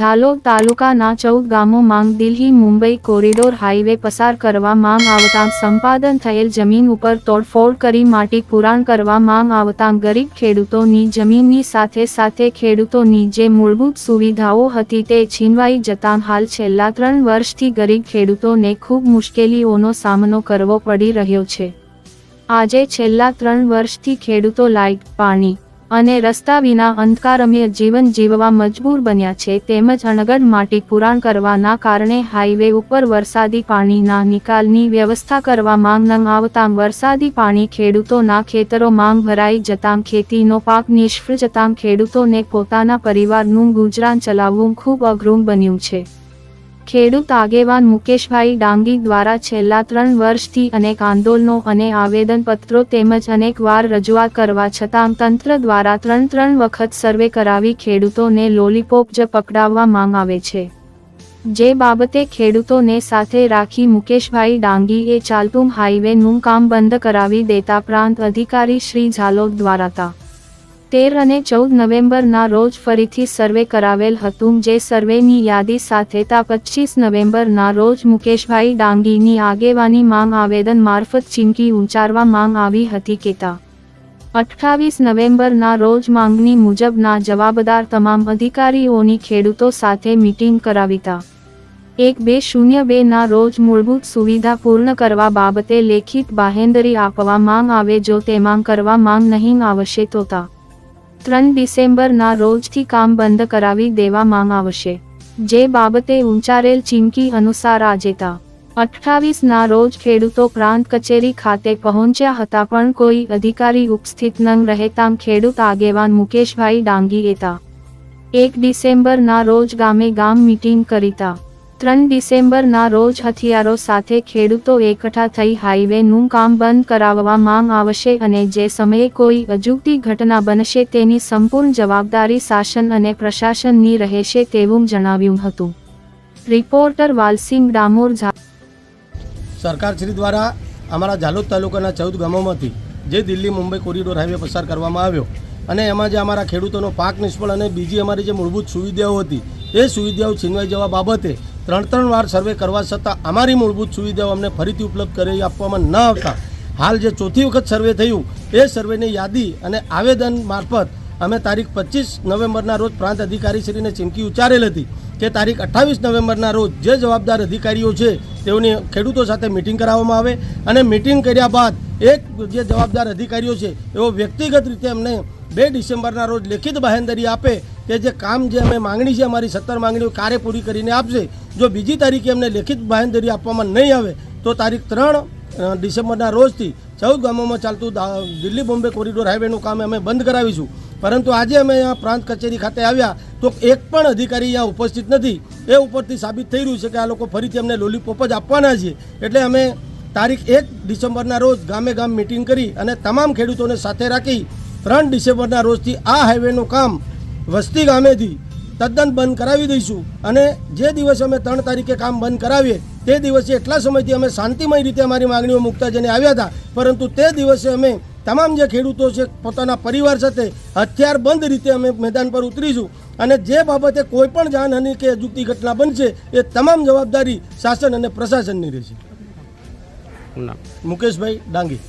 ઝાલોદ તાલુકાના ચૌદ ગામો માંગ દિલ્હી, મુંબઈ કોરિડોર હાઈવે પસાર કરવા માંગ આવતા સંપાદન થયેલ જમીન ઉપર તોડફોડ કરી માટી પુરાણ કરવા માંગ આવતા ગરીબ ખેડૂતોની જમીનની સાથે સાથે ખેડૂતોની જે મૂળભૂત સુવિધાઓ હતી તે છીનવાઈ જતાં હાલ છેલ્લા ત્રણ વર્ષથી ગરીબ ખેડૂતોને ખૂબ મુશ્કેલીઓનો સામનો કરવો પડી રહ્યો છે. આજે છેલ્લા ત્રણ વર્ષથી ખેડૂતો લાઇટ પાણી અને રસ્તા વિના અંધકારમય જીવન જીવવા મજબૂર બન્યા છે તેમજ અણગઢ માટી પુરાણ કરવાના કારણે હાઈવે ઉપર વરસાદી પાણીના નિકાલની વ્યવસ્થા કરવા માંગ ન આવતાં વરસાદી પાણી ખેડૂતોના ખેતરો માંગ ભરાઈ જતાં ખેતીનો પાક નિષ્ફળ જતાં ખેડૂતોને પોતાના પરિવારનું ગુજરાન ચલાવવું ખૂબ અઘરું બન્યું છે. ખેડૂત આગેવાન મુકેશભાઈ ડાંગી દ્વારા છેલ્લા ત્રણ વર્ષથી અનેક આંદોલનો અને આવેદનપત્રો તેમજ અનેકવાર રજૂઆત કરવા છતાં તંત્ર દ્વારા ત્રણ ત્રણ વખત સર્વે કરાવી ખેડૂતોને લોલીપોપ જ પકડાવવા માંગ આવે છે. જે બાબતે ખેડૂતોને સાથે રાખી મુકેશભાઈ ડાંગીએ ચાલતું હાઈવેનું કામ બંધ કરાવી દેતા પ્રાંત અધિકારી શ્રી ઝાલોદ દ્વારા તા તેર અને ચૌદ નવેમ્બરના રોજ ફરીથી સર્વે કરાવેલ હતું જે સર્વેની યાદી સાથે તા પચીસ નવેમ્બરના રોજ મુકેશભાઈ ડાંગીની આગેવાની માંગ આવેદન મારફત ચીમકી ઉચ્ચારવા માંગ આવી હતી કેતા અઠ્ઠાવીસ નવેમ્બરના રોજ માંગણી મુજબના જવાબદાર તમામ અધિકારીઓની ખેડૂતો સાથે મીટિંગ કરાવીતા એક બે શૂન્ય બેના રોજ મૂળભૂત સુવિધા પૂર્ણ કરવા બાબતે લેખિત બાહેંદરી આપવા માંગ આવે જો તે માંગ કરવા માંગ નહીં આવશે તો તા. ત્રણ ડિસેમ્બરના રોજથી કામ બંધ કરાવી દેવા માંગ આવશે જે બાબતે ઉંચારેલ ચીમકી અનુસાર આજે તા અઠ્ઠાવીસ રોજ ખેડૂતો પ્રાંત કચેરી ખાતે પહોંચ્યા હતા પણ કોઈ અધિકારી ઉપસ્થિત ન રહેતા ખેડૂત આગેવાન મુકેશભાઈ ડાંગી એતા એક ડિસેમ્બરના રોજ ગામે ગામ મિટિંગ કરીતા ત્રણ ડિસેમ્બરના રોજ હથિયારો સાથે ખેડૂતો એકઠા થઈ હાઈવેનું કામ બંધ કરાવવા માંગ આવશે અને જે સમયે કોઈ અજુગતી ઘટના બનશે તેની સંપૂર્ણ જવાબદારી શાસન અને પ્રશાસનની રહેશે તેવું જણાવ્યું હતું. રિપોર્ટર વાલસિંગ ડામોર ઝા સરકારશ્રી દ્વારા અમારા ઝાલોદ તાલુકાના ચૌદ ગામોમાંથી જે દિલ્હી મુંબઈ કોરિડોર હાઈવે પસાર કરવામાં આવ્યો અને એમાં જે અમારા ખેડૂતોનો પાક નિષ્ફળ અને બીજી અમારી જે મૂળભૂત સુવિધાઓ હતી એ સુવિધાઓ છીનવાઈ જવા બાબતે ત્રણ ત્રણ વાર સર્વે કરવા છતાં અમારી મૂળભૂત સુવિધાઓ અમને ફરીથી ઉપલબ્ધ કરી આપવામાં ન આવતા. હાલ જે ચોથી વખત સર્વે થયું, એ સર્વેની યાદી અને આવેદન મારફત અમે તારીખ પચીસ નવેમ્બરના રોજ પ્રાંત અધિકારીશ્રીને ચીમકી ઉચ્ચારેલ હતી કે તારીખ અઠ્ઠાવીસ નવેમ્બરના રોજ જે જવાબદાર અધિકારીઓ છે, તેઓની ખેડૂતો સાથે મિટિંગ કરાવવામાં આવે અને મિટિંગ કર્યા બાદ એક જે જવાબદાર અધિકારીઓ છે, એઓ વ્યક્તિગત રીતે અમને બે ડિસેમ્બરના રોજ લેખિત બાહેંધરી આપે કે જે કામ જે અમે માંગણી છે, અમારી સત્તર માંગણીઓ કાર્ય પૂરી કરીને આપશે. જો બીજી તારીખે અમને લેખિત બાહેંધરી આપવામાં નહીં આવે, તો તારીખ ત્રણ ડિસેમ્બરના રોજથી ચૌદ ગામોમાં ચાલતું દિલ્હી બોમ્બે કોરિડોર હાઈવેનું કામ અમે બંધ કરાવીશું. પરંતુ આજે અમે અહીંયા પ્રાંત કચેરી ખાતે આવ્યા, તો એક પણ અધિકારી અહીંયા ઉપસ્થિત નથી. એ ઉપરથી સાબિત થઈ રહ્યું છે કે આ લોકો ફરીથી અમને લોલીપોપ જ આપવાના છે. એટલે અમે તારીખ એક ડિસેમ્બરના રોજ ગામે ગામ મિટિંગ કરી અને તમામ ખેડૂતોને સાથે રાખી ત્રણ ડિસેમ્બરના રોજથી આ હાઈવેનું કામ વસ્તી ગામેથી તદ્દન બંધ કરાવી દઈશું. અને જે દિવસે અમે ત્રણ તારીખે કામ બંધ કરાવીએ તે દિવસે એટલા સમયથી અમે શાંતિમય રીતે અમારી માંગણીઓ મૂકતા જઈને આવ્યા હતા. પરંતુ તે દિવસે અમે તમામ જે ખેડૂતો છે પોતાના પરિવાર સાથે હથિયાર બંધ રીતે અમે મેદાન પર ઉતરીશું. અને જે બાબતે કોઈ પણ જાનહાનિ કે અજુગતી ઘટના બનશે એ તમામ જવાબદારી શાસન અને પ્રશાસનની રહેશે. મુકેશભાઈ ડાંગી.